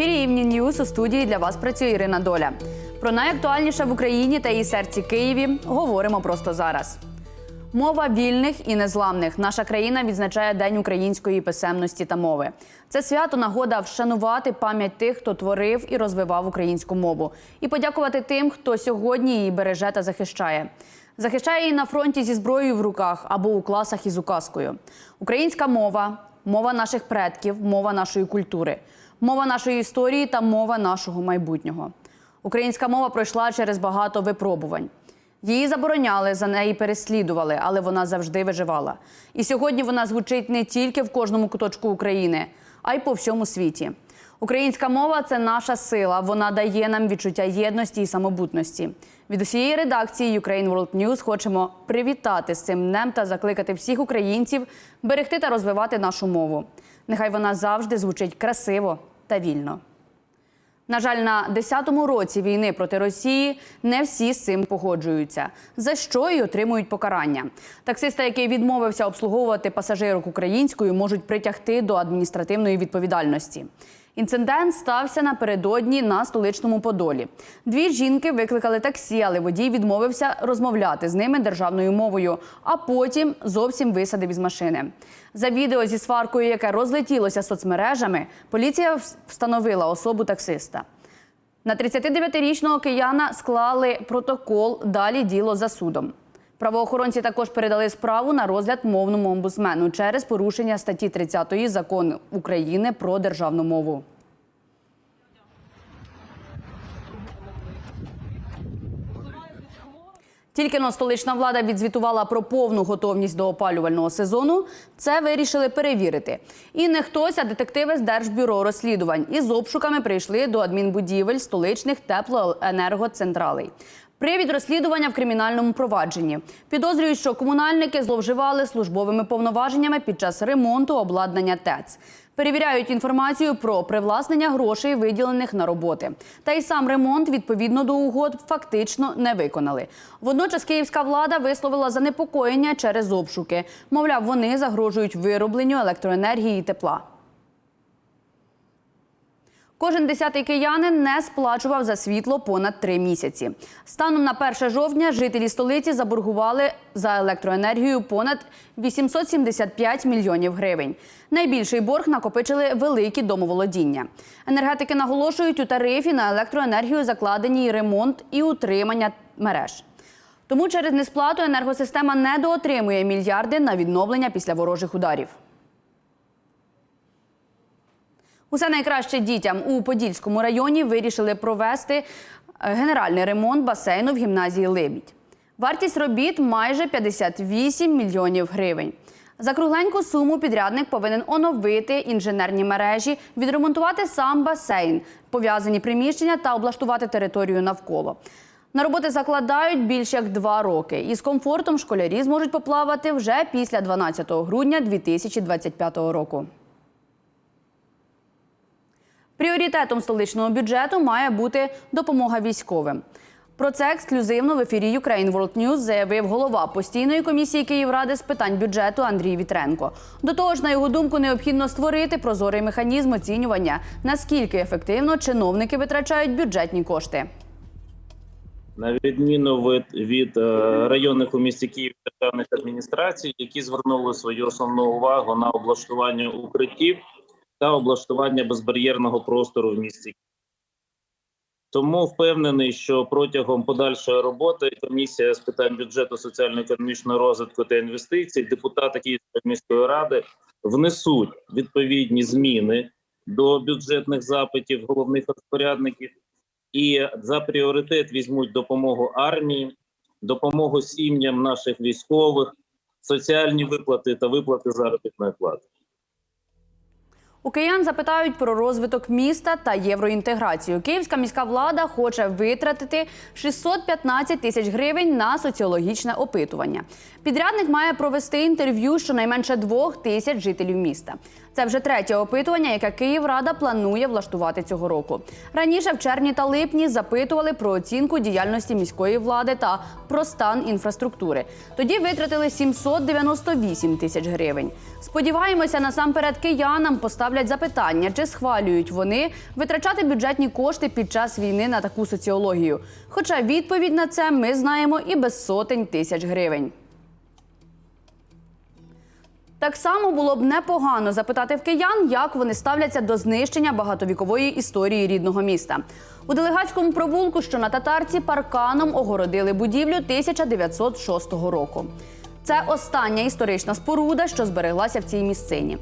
Ефірі Ньюс у студії для вас працює Ірина Доля. Про найактуальніше в Україні та її серці Києві говоримо просто зараз. Мова вільних і незламних. Наша країна відзначає День української писемності та мови. Це свято нагода вшанувати пам'ять тих, хто творив і розвивав українську мову, і подякувати тим, хто сьогодні її береже та захищає. Захищає її на фронті зі зброєю в руках або у класах із указкою. Українська мова, мова наших предків, мова нашої культури, мова нашої історії та мова нашого майбутнього. Українська мова пройшла через багато випробувань. Її забороняли, за неї переслідували, але вона завжди виживала. І сьогодні вона звучить не тільки в кожному куточку України, а й по всьому світі. Українська мова це наша сила. Вона дає нам відчуття єдності і самобутності. Від усієї редакції Ukraine World News хочемо привітати з цим днем та закликати всіх українців берегти та розвивати нашу мову. Нехай вона завжди звучить красиво та вільно. На жаль, на 10-му році війни проти Росії не всі з цим погоджуються, за що й отримують покарання. Таксиста, який відмовився обслуговувати пасажирок українською, можуть притягти до адміністративної відповідальності. Інцидент стався напередодні на столичному Подолі. Дві жінки викликали таксі, але водій відмовився розмовляти з ними державною мовою, а потім зовсім висадив із машини. За відео зі сваркою, яке розлетілося соцмережами, поліція встановила особу таксиста. На 39-річного кияна склали протокол, далі діло за судом. Правоохоронці також передали справу на розгляд мовному омбудсмену через порушення статті 30 закону України про державну мову. Тільки но столична влада відзвітувала про повну готовність до опалювального сезону. Це вирішили перевірити. І не хтось, а детективи з Держбюро розслідувань із обшуками прийшли до адмінбудівель столичних теплоенергоцентралей. Привід розслідування в кримінальному провадженні. Підозрюють, що комунальники зловживали службовими повноваженнями під час ремонту обладнання ТЕЦ. Перевіряють інформацію про привласнення грошей, виділених на роботи. Та й сам ремонт відповідно до угод фактично не виконали. Водночас київська влада висловила занепокоєння через обшуки. Мовляв, вони загрожують виробленню електроенергії і тепла. Кожен десятий киянин не сплачував за світло понад три місяці. Станом на 1 жовтня жителі столиці заборгували за електроенергію понад 875 мільйонів гривень. Найбільший борг накопичили великі домоволодіння. Енергетики наголошують, у тарифі на електроенергію закладені ремонт і утримання мереж. Тому через несплату енергосистема недоотримує мільярди на відновлення після ворожих ударів. Усе найкраще дітям у Подільському районі вирішили провести е, генеральний ремонт басейну в гімназії Либідь. Вартість робіт майже 58 мільйонів гривень. За кругленьку суму підрядник повинен оновити інженерні мережі, відремонтувати сам басейн, пов'язані приміщення та облаштувати територію навколо. На роботи закладають більш як два роки. І з комфортом школярі зможуть поплавати вже після 12 грудня 2025 року. Пріоритетом столичного бюджету має бути допомога військовим. Про це ексклюзивно в ефірі Ukraine World News заявив голова постійної комісії Київради з питань бюджету Андрій Вітренко. До того ж, на його думку, необхідно створити прозорий механізм оцінювання, наскільки ефективно чиновники витрачають бюджетні кошти. на відміну від, від е, районних у місті Київ державних адміністрацій, які звернули свою основну увагу на облаштування укриттів та облаштування безбар'єрного простору в місті. Тому впевнений, що протягом подальшої роботи комісія з питань бюджету, соціально-економічного розвитку та інвестицій, депутати Київської міської ради внесуть відповідні зміни до бюджетних запитів головних розпорядників і за пріоритет візьмуть допомогу армії, допомогу сім'ям наших військових, соціальні виплати та виплати заробітної плати. У киян запитають про розвиток міста та євроінтеграцію. Київська міська влада хоче витратити 615 тисяч гривень на соціологічне опитування. Підрядник має провести інтерв'ю щонайменше двох тисяч жителів міста. Це вже третє опитування, яке Київрада планує влаштувати цього року. Раніше в червні та липні запитували про оцінку діяльності міської влади та про стан інфраструктури. Тоді витратили 798 тисяч гривень. Сподіваємося, насамперед киянам поставлять ставлять запитання, чи схвалюють вони витрачати бюджетні кошти під час війни на таку соціологію. Хоча відповідь на це ми знаємо і без сотень тисяч гривень. Так само було б непогано запитати в киян, як вони ставляться до знищення багатовікової історії рідного міста. У делегатському провулку, що на татарці, парканом огородили будівлю 1906 року. Це остання історична споруда, що збереглася в цій місцині.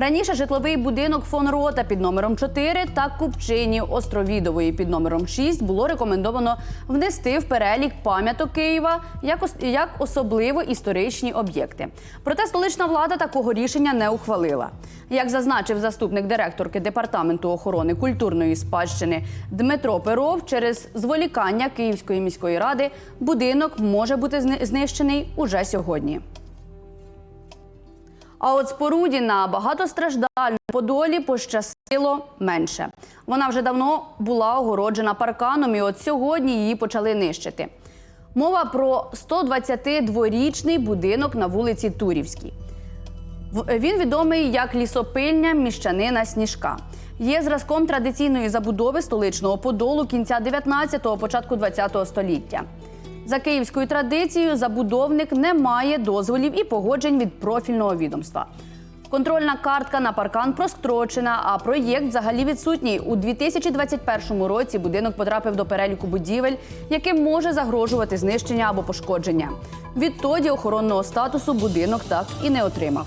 Раніше житловий будинок фон Рота під номером 4 та Купчині Островідової під номером 6 було рекомендовано внести в перелік пам'яток Києва як, як особливо історичні об'єкти. Проте столична влада такого рішення не ухвалила. Як зазначив заступник директорки департаменту охорони культурної спадщини Дмитро Перов, через зволікання Київської міської ради будинок може бути знищений уже сьогодні. А от споруді на багатостраждальному Подолі пощастило менше. Вона вже давно була огороджена парканом, і от сьогодні її почали нищити. Мова про 122-річний будинок на вулиці Турівській. Він відомий як лісопильня міщанина Сніжка. Є зразком традиційної забудови столичного подолу кінця 19-го, початку 20-го століття. За київською традицією, забудовник не має дозволів і погоджень від профільного відомства. Контрольна картка на паркан прострочена, а проєкт взагалі відсутній. У 2021 році будинок потрапив до переліку будівель, яким може загрожувати знищення або пошкодження. Відтоді охоронного статусу будинок так і не отримав.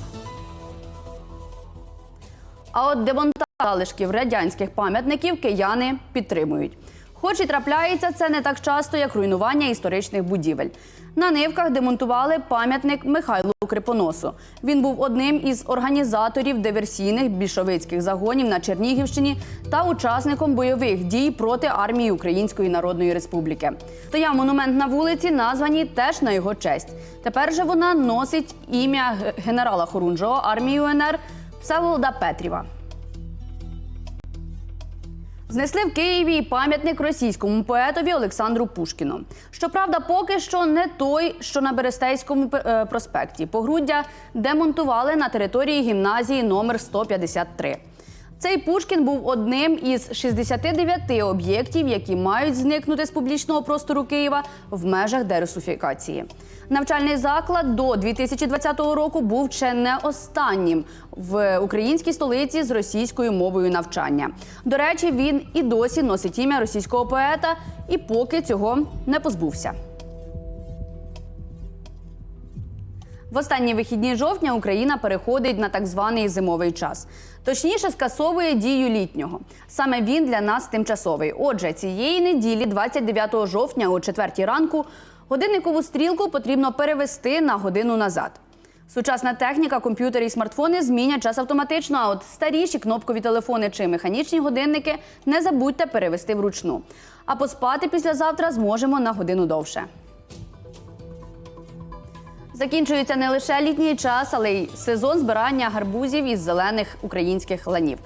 А от демонтаж залишків радянських пам'ятників кияни підтримують. Хоч і трапляється це не так часто, як руйнування історичних будівель. На нивках демонтували пам'ятник Михайлу Крипоносу. Він був одним із організаторів диверсійних більшовицьких загонів на Чернігівщині та учасником бойових дій проти армії Української Народної Республіки. Стояв монумент на вулиці, названі теж на його честь. Тепер же вона носить ім'я генерала Хорунжого армії УНР Всеволода Петріва. Знесли в Києві пам'ятник російському поетові Олександру Пушкіну. Щоправда, поки що не той, що на Берестейському е, проспекті. Погруддя демонтували на території гімназії номер 153. Цей Пушкін був одним із 69 об'єктів, які мають зникнути з публічного простору Києва в межах дерусифікації. Навчальний заклад до 2020 року був ще не останнім в українській столиці з російською мовою навчання. До речі, він і досі носить ім'я російського поета, і поки цього не позбувся. В останні вихідні жовтня Україна переходить на так званий зимовий час. Точніше, скасовує дію літнього. Саме він для нас тимчасовий. Отже, цієї неділі, 29 жовтня, о 4 ранку, годинникову стрілку потрібно перевести на годину назад. Сучасна техніка, комп'ютери і смартфони змінять час автоматично. А от старіші кнопкові телефони чи механічні годинники не забудьте перевести вручну. А поспати післязавтра зможемо на годину довше. Закінчується не лише літній час, але й сезон збирання гарбузів із зелених українських ланів.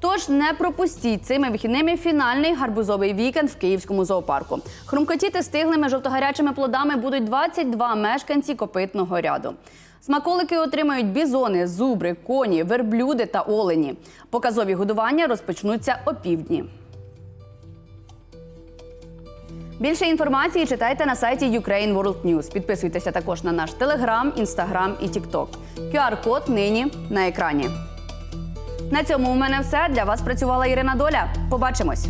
Тож не пропустіть цими вихідними фінальний гарбузовий вікенд в київському зоопарку. Хрумкотіти стиглими жовтогарячими плодами будуть 22 мешканці копитного ряду. Смаколики отримають бізони, зубри, коні, верблюди та олені. Показові годування розпочнуться опівдні. Більше інформації читайте на сайті Ukraine World News. Підписуйтеся також на наш Телеграм, Інстаграм і Тікток. QR-код нині на екрані. На цьому у мене все. Для вас працювала Ірина Доля. Побачимось.